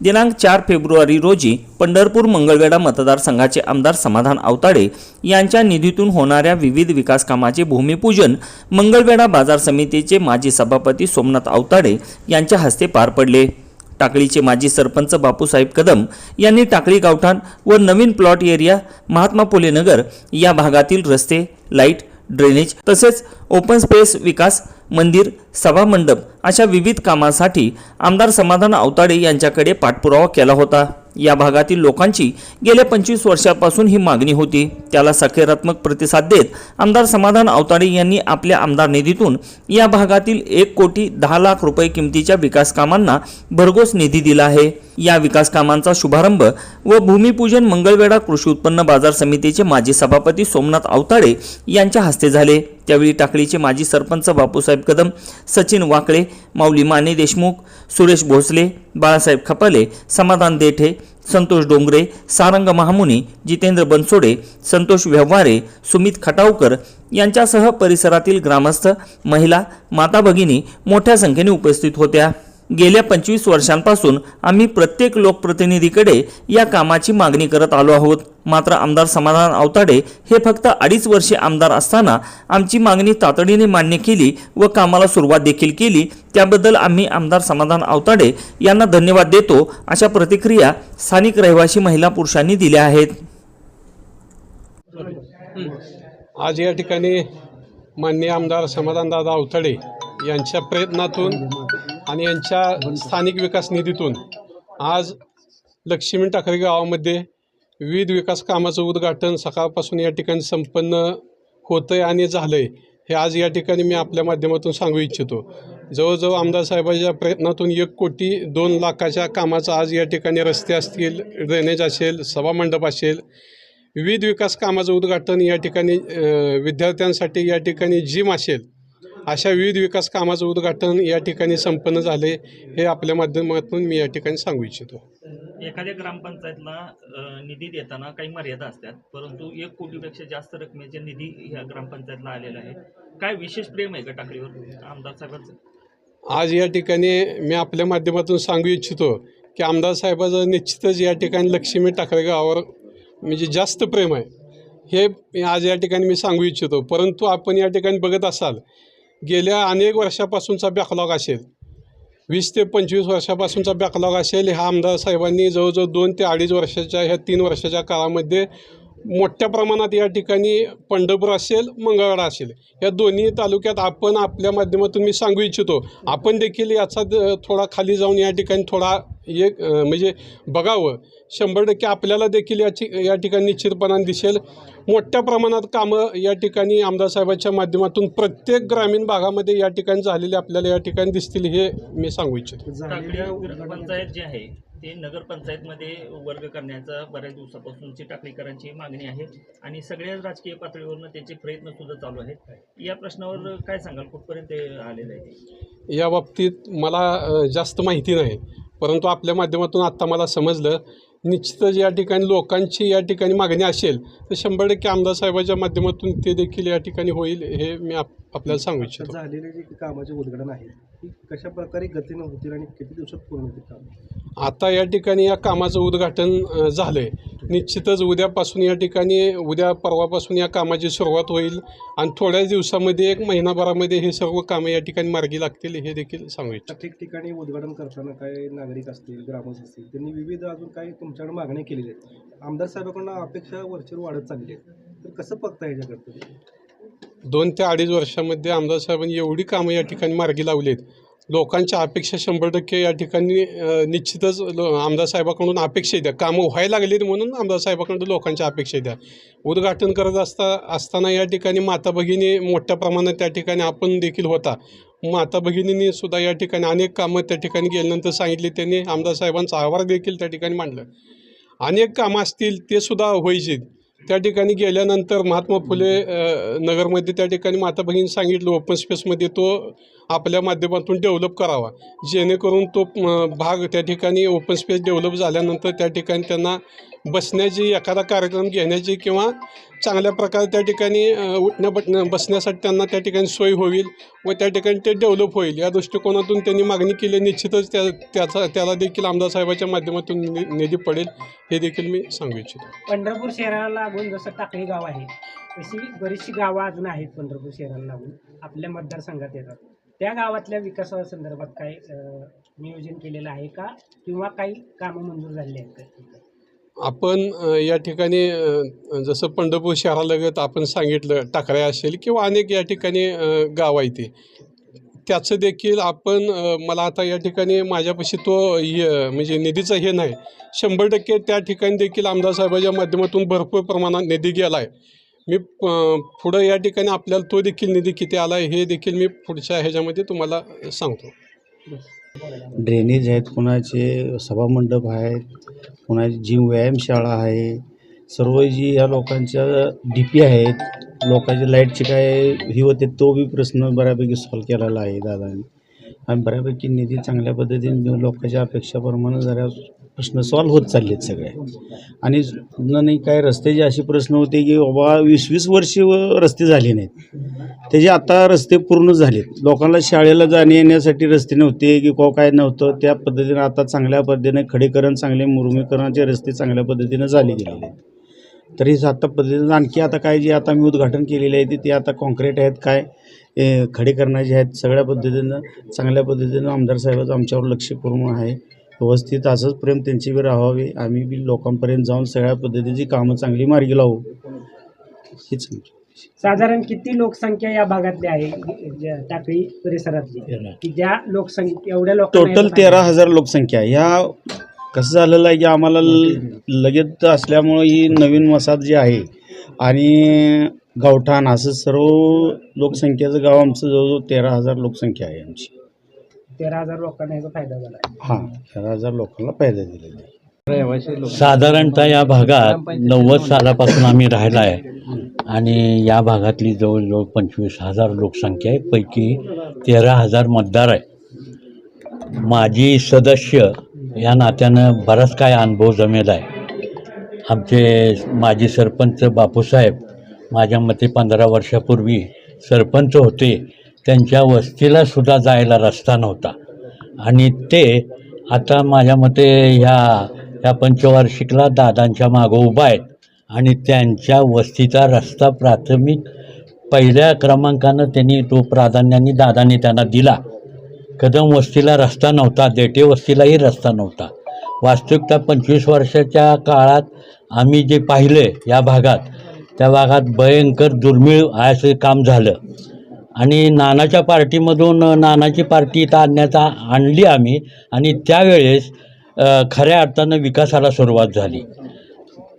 दिनांक चार फेब्रुवारी रोजी पंढरपूर मंगळवेढा मतदारसंघाचे आमदार समाधान आवताडे यांच्या निधीतून होणाऱ्या विविध विकास कामाचे भूमिपूजन मंगळवेढा बाजार समितीचे माजी सभापती सोमनाथ आवताडे यांच्या हस्ते पार पडले. टाकळीचे माजी सरपंच बापूसाहेब कदम यांनी टाकळी गावठाण व नवीन प्लॉट एरिया महात्मा फुले नगर या भागातील रस्ते लाइट ड्रेनेज तसेच ओपन स्पेस विकास मंदिर सभामंडप अशा विविध कामासाठी आमदार समाधान अवताडे यांच्याकडे पाठपुरावा केला होता. या भागातील लोकांची गेल्या पंचवीस वर्षापासून ही मागणी होती. त्याला सकारात्मक प्रतिसाद देत आमदार समाधान अवताडे यांनी आपल्या आमदार निधीतून या भागातील एक कोटी दहा लाख रुपये किमतीच्या विकास कामांना भरघोस निधी दिला आहे. या विकास कामांचा शुभारंभ व भूमिपूजन मंगळवेढा कृषी उत्पन्न बाजार समितीचे माजी सभापती सोमनाथ अवताडे यांच्या हस्ते झाले. त्यावेळी टाकळीचे माजी सरपंच बापूसाहेब कदम सचिन वाकळे माऊली माने देशमुख सुरेश भोसले बाळासाहेब खपाले समाधान देठे संतोष डोंगरे सारंग महामुनी जितेंद्र बनसोडे संतोष व्यवहारे सुमित खटावकर यांच्यासह परिसरातील ग्रामस्थ महिला माता भगिनी मोठ्या संख्येने उपस्थित होत्या. गेल्या पंचवीस वर्षांपासून आम्ही प्रत्येक लोकप्रतिनिधीकडे या कामाची मागणी करत आलो आहोत. मात्र आमदार समाधान आवताडे हे फक्त अडीच वर्षे आमदार असताना आमची मागणी तातडीने मान्य केली व कामाला सुरुवात देखील केली. त्याबद्दल आम्ही आमदार समाधान आवताडे यांना धन्यवाद देतो. अशा प्रतिक्रिया स्थानिक रहिवासी महिला पुरुषांनी दिल्या आहेत. आज या ठिकाणी माननीय आमदार समाधानदादा अवताडे यांच्या प्रयत्नातून आणि यांच्या स्थानिक विकास निधीतून आज लक्ष्मी टाकळी गावामध्ये विविध विकास कामाचं उद्घाटन सकाळपासून या ठिकाणी संपन्न होतं आहे आणि झालं आहे हे आज या ठिकाणी मी आपल्या माध्यमातून सांगू इच्छितो. जवळजवळ आमदार साहेबांच्या प्रयत्नातून एक कोटी दोन लाखाच्या कामाचं आज या ठिकाणी रस्ते असतील ड्रेनेज असेल सभामंडप असेल विविध विकास कामाचं उद्घाटन या ठिकाणी विद्यार्थ्यांसाठी या ठिकाणी जिम असेल अशा विविध विकास कामाचं उद्घाटन या ठिकाणी संपन्न झाले हे आपल्या माध्यमातून मी या ठिकाणी सांगू इच्छितो. एखाद्या ग्रामपंचायतला निधी देताना काही मर्यादा असतात परंतु एक कोटीपेक्षा जास्त रकमेचे निधी ह्या ग्रामपंचायतला आलेला आहे काय विशेष प्रेम आहे का टाकळीवर आमदार साहेबांचं? आज या ठिकाणी मी आपल्या माध्यमातून सांगू इच्छितो की आमदार साहेबाचं निश्चितच या ठिकाणी लक्ष्मी टाकळे गावावर म्हणजे जास्त प्रेम आहे. हे आज या ठिकाणी मी सांगू इच्छितो परंतु आपण या ठिकाणी बघत असाल गेल्या अनेक वर्षापासूनचा बॅकलॉग असेल. वीस ते पंचवीस वर्षापासूनचा बॅकलॉग असेल. ह्या आमदार साहेबांनी जवळजवळ दोन ते अडीच वर्षाच्या ह्या तीन वर्षाच्या काळामध्ये मोठ्या प्रमाणात या ठिकाणी पंढरपूर असेल मंगळवाडा असेल या दोन्ही तालुक्यात आपण आपल्या माध्यमातून मी सांगू इच्छितो. आपण देखील याचा द- थोडा खाली जाऊन या ठिकाणी थोडा एक म्हणजे बघावं. शंभर टक्के आपल्याला देखील याची या ठिकाणी निश्चितपणाने दिसेल. मोठ्या प्रमाणात कामं या ठिकाणी आमदार साहेबांच्या माध्यमातून प्रत्येक ग्रामीण भागामध्ये या ठिकाणी झालेले आपल्याला या ठिकाणी दिसतील हे मी सांगू इच्छितो. टाकळी ते नगरपंचायतमध्ये वर्ग करण्याचा बऱ्याच दिवसापासूनची टाकळीकरांची मागणी आहे आणि सगळ्याच राजकीय पातळीवरनं त्याचे प्रयत्न सुद्धा चालू आहेत. या प्रश्नावर काय सांगाल? कुठपर्यंत आलेलं आहे या बाबतीत मला जास्त माहिती नाही परंतु आपल्या माध्यमातून आत्ता मला समजलं निश्चितच या ठिकाणी लोकांची या ठिकाणी मागणी असेल तर शंभर टक्के आमदार साहेबाच्या माध्यमातून ते देखील या ठिकाणी होईल हे मी आप आपल्याला सांगू इच्छितो. झालेले जे कामाचे उद्घाटन आहे ती कशा प्रकारे गतीनं होतील आणि किती दिवसात पूर्ण होतील काम? आता या ठिकाणी या कामाचं उद्घाटन अ, झालंय. निश्चितच उद्यापासून या ठिकाणी उद्या परवापासून या कामाची सुरुवात होईल आणि थोड्याच दिवसामध्ये एक महिनाभरामध्ये हे सर्व कामं या ठिकाणी मार्गी लागतील हे देखील सांगू इच्छितो. ठिकठिकाणी उद्घाटन करताना काय नागरिक असतील ग्रामस्थ असतील त्यांनी विविध अजून काही तुमच्याकडे मागण्या केलेल्या आहेत. आमदार साहेबांकडून अपेक्षा वरचेवर वाढत चालली आहे तर कसं बघता याच्याकडे? दोन ते अडीच वर्षामध्ये आमदार साहेबांनी एवढी कामं या ठिकाणी मार्गी लावली आहेत लोकांच्या अपेक्षा शंभर टक्के या ठिकाणी निश्चितच लो आमदार साहेबाकडून अपेक्षा द्या कामं व्हायला लागलीत म्हणून आमदार साहेबाकडून लोकांच्या अपेक्षा द्या उद्घाटन करत असता असताना या ठिकाणी माता भगिनी मोठ्या प्रमाणात त्या ठिकाणी आपण देखील होता. माता भगिनींनी सुद्धा या ठिकाणी अनेक कामं त्या ठिकाणी गेल्यानंतर सांगितली. त्यांनी आमदार साहेबांचा आभार देखील त्या ठिकाणी मांडलं अनेक कामं असतील ते सुद्धा व्हायचे त्या ठिकाणी गेल्यानंतर महात्मा फुले नगरमध्ये त्या ठिकाणी माता भगिनी सांगितलं ओपन स्पेसमध्ये तो आपल्या माध्यमातून डेव्हलप करावा. जेणेकरून तो भाग त्या ठिकाणी ओपन स्पेस डेव्हलप झाल्यानंतर त्या ठिकाणी त्यांना बसण्याची एखादा कार्यक्रम घेण्याची किंवा चांगल्या प्रकारे त्या ठिकाणी उठण्या बटण्या बसण्यासाठी त्यांना त्या ठिकाणी सोय होईल व त्या ठिकाणी ते डेव्हलप होईल. या दृष्टिकोनातून त्यांनी मागणी केली. निश्चितच त्या त्याचा त्याला देखील आमदार साहेबाच्या माध्यमातून नि- निधी पडेल. हे देखील मी सांगू इच्छितो. पंढरपूर शहराला लागून जसं टाकळी गाव आहे तशी बरीचशी गावं अजून आहेत पंढरपूर शहराला लागून. आपल्या मतदारसंघात येतात. त्या गावातल्या विकासासंदर्भात काय नियोजन केलेलं आहे का? किंवा काही कामं मंजूर झालेली आहेत का? आपण या ठिकाणी जसं पंढरपूर शहरालगत आपण सांगितलं टाकऱ्या असेल किंवा अनेक या ठिकाणी गाव आहे ते. त्याचं देखील आपण मला आता या ठिकाणी माझ्यापाशी तो हे म्हणजे निधीचं हे नाही. शंभर टक्के त्या ठिकाणी देखील आमदार साहेबाच्या माध्यमातून भरपूर प्रमाणात निधी गेला आहे. मी प पुढं या ठिकाणी आपल्याला तो देखील निधी किती आला आहे हे देखील मी पुढच्या ह्याच्यामध्ये तुम्हाला सांगतो. ड्रेनेज आहेत कुणाचे सभामंडप आहेत कुणाची जिम व्यायामशाळा आहे सर्व जी या लोकांच्या डी पी आहेत लोकांच्या लाईटचे काय ही होते तो बी प्रश्न बऱ्यापैकी सॉल्व केलेला आहे दादांनी. आणि बऱ्यापैकी निधी चांगल्या पद्धतीने देऊन लोकांच्या अपेक्षाप्रमाणे जरा प्रश्न सॉल्व होत चालले आहेत सगळे. आणि नाही काय रस्त्याचे असे प्रश्न होते की बाबा वीस वीस वर्ष व रस्ते झाले नाहीत. त्याचे आता रस्ते पूर्ण झालेत लोकांना शाळेला जाणे येण्यासाठी रस्ते नव्हते की को काय नव्हतं त्या पद्धतीनं आता चांगल्या पद्धतीने खडीकरण चांगले मुरमीकरणाचे रस्ते चांगल्या पद्धतीनं झाले गेलेले आहेत. तरी आता पद्धतीनं आणखी आता काय जे आता मी उद्घाटन केलेले आहे ते- आता कॉन्क्रीट आहेत काय ए, खडीकरणाचे आहेत सगळ्या पद्धतीनं चांगल्या पद्धतीनं आमदार साहेबाचं आमच्यावर लक्ष पूर्ण आहे. व्यवस्थित असंच प्रेम त्यांची बी राहावे आम्ही बी लोकांपर्यंत जाऊन सगळ्या पद्धतीची कामं चांगली मार्गी लावू. हेच साधारण किती लोकसंख्या या भागातली आहे टाकळी परिसरातली? की ज्या लोकसंख्या एवढ्या लोकांना टोटल तेरा हजार लोकसंख्या. ह्या कसं झालेलं आहे की आम्हाला लगेच असल्यामुळं ही नवीन वसाहत जी आहे आणि गावठाण असं सर्व लोकसंख्येचं गाव आमचं जवळजवळ तेरा हजार लोकसंख्या आहे आमची. तेरा हजार लोकांना याचा फायदा झाला. हां तेरा हजार लोकांना फायदा दिलेला आहे. साधारणतः या भागात नव्वद सालापासून आम्ही राहिला आहे. आणि या भागातली जवळजवळ पंचवीस हजार लोकसंख्या आहे. पैकी तेरा हजार मतदार आहे. माजी सदस्य या नात्यानं बराच काय अनुभव जमेला आहे. आमचे माजी सरपंच बापूसाहेब माझ्या मते पंधरा वर्षापूर्वी सरपंच होते. त्यांच्या वस्तीला सुद्धा जायला रस्ता नव्हता. आणि ते आता माझ्या मते ह्या त्या पंचवार्षिकला दादांच्या मागं उभा आहेत. आणि त्यांच्या वस्तीचा रस्ता प्राथमिक पहिल्या क्रमांकानं त्यांनी तो प्राधान्याने दादांनी त्यांना दिला. कदम वस्तीला रस्ता नव्हता देटे वस्तीलाही रस्ता नव्हता. वास्तविकता पंचवीस वर्षाच्या काळात आम्ही जे पाहिले या भागात त्या भागात भयंकर दुर्मिळ असं काम झालं. आणि नानाच्या पार्टीमधून नानाची पार्टी इथं आणण्याचा आणली आम्ही. आणि त्यावेळेस खऱ्या अर्थानं विकासाला सुरुवात झाली.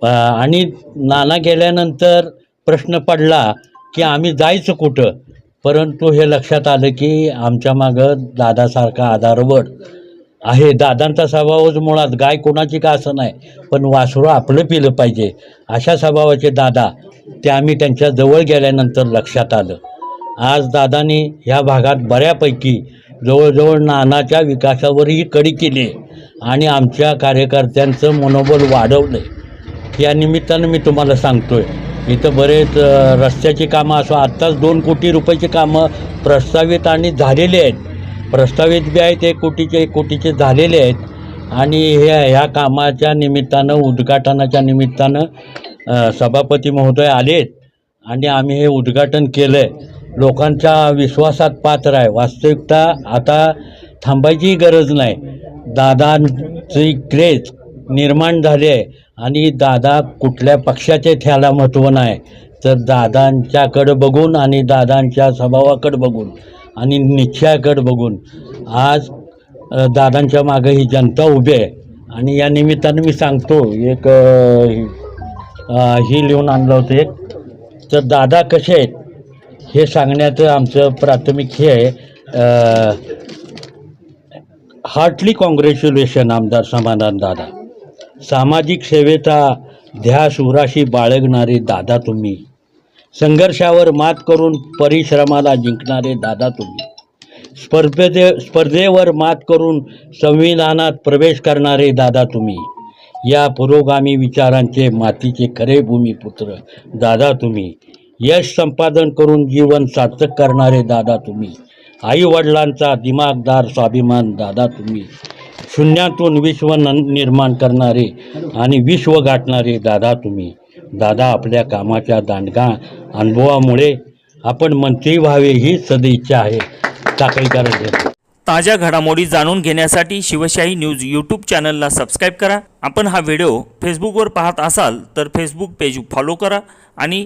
आणि नाना गेल्यानंतर प्रश्न पडला की आम्ही जायचं कुठं? परंतु हे लक्षात आलं की आमच्या मागं दादासारखा आधारवड आहे. दादांचा स्वभावच मुळात गाय कोणाची का असं नाही पण वासरू आपलं पिलं पाहिजे. अशा स्वभावाचे दादा ते आम्ही त्यांच्या जवळ गेल्यानंतर लक्षात आलं. आज दादानी ह्या भागात बऱ्यापैकी जवळजवळ नानाच्या विकासावरही कडी केली आणि आमच्या कार्यकर्त्यांचं मनोबल वाढवलं. आहे या निमित्तानं मी तुम्हाला सांगतोय इथं बरेच रस्त्याची कामं असो आत्ताच दोन कोटी रुपयाची कामं प्रस्तावित आणि झालेली आहेत. प्रस्तावित बी आहेत एक कोटीचे एक कोटीचे झालेले आहेत. आणि हे ह्या कामाच्या निमित्तानं उद्घाटनाच्या निमित्तानं सभापती महोदय आलेत आणि आम्ही हे उद्घाटन केलं आहे लोकांच्या विश्वासात पात्र आहे. वास्तविकता आता थांबायची गरज नाही. दादांची क्रेज निर्माण झाली आहे आणि दादा कुठल्या पक्षाचे त्याला महत्त्व नाही. तर दादांच्याकडं बघून आणि दादांच्या स्वभावाकडं बघून आणि निश्चयाकडं बघून आज दादांच्या मागे ही जनता उभी आहे. आणि या निमित्तानं मी सांगतो एक ही लिहून आणलं होतं एक. तर दादा कसे आहेत? हे सांगण्याचं आमचं प्राथमिक हे आहे हार्टली कॉंग्रॅच्युलेशन आमदार समाधान दादा. सामाजिक सेवेचा ध्यास उराशी बाळगणारे दादा तुम्ही. संघर्षावर मात करून परिश्रमाला जिंकणारे दादा तुम्ही. स्पर्धे स्पर्धेवर मात करून संविधानात प्रवेश करणारे दादा तुम्ही. या पुरोगामी विचारांचे मातीचे खरे भूमिपुत्र दादा तुम्ही. यश संपादन करून जीवन सार्थक करणारे दादा तुम्ही. आई वडिलांचा दिमागदार स्वाभिमान दादा तुम्ही. शून्यातून विश्व न निर्माण करणारे आणि विश्व गाठणारे दादा तुम्ही. दादा आपल्या कामाच्या दांडगा अनुभवामुळे आपण मंत्री व्हावे ही सदिच्छा आहे. टाकळीकरांचे ताज्या घडामोडी जाणून घेण्यासाठी शिवशाही न्यूज यूट्यूब चॅनलला सबस्क्राईब करा. आपण हा व्हिडिओ फेसबुकवर पाहत असाल तर फेसबुक पेज फॉलो करा आणि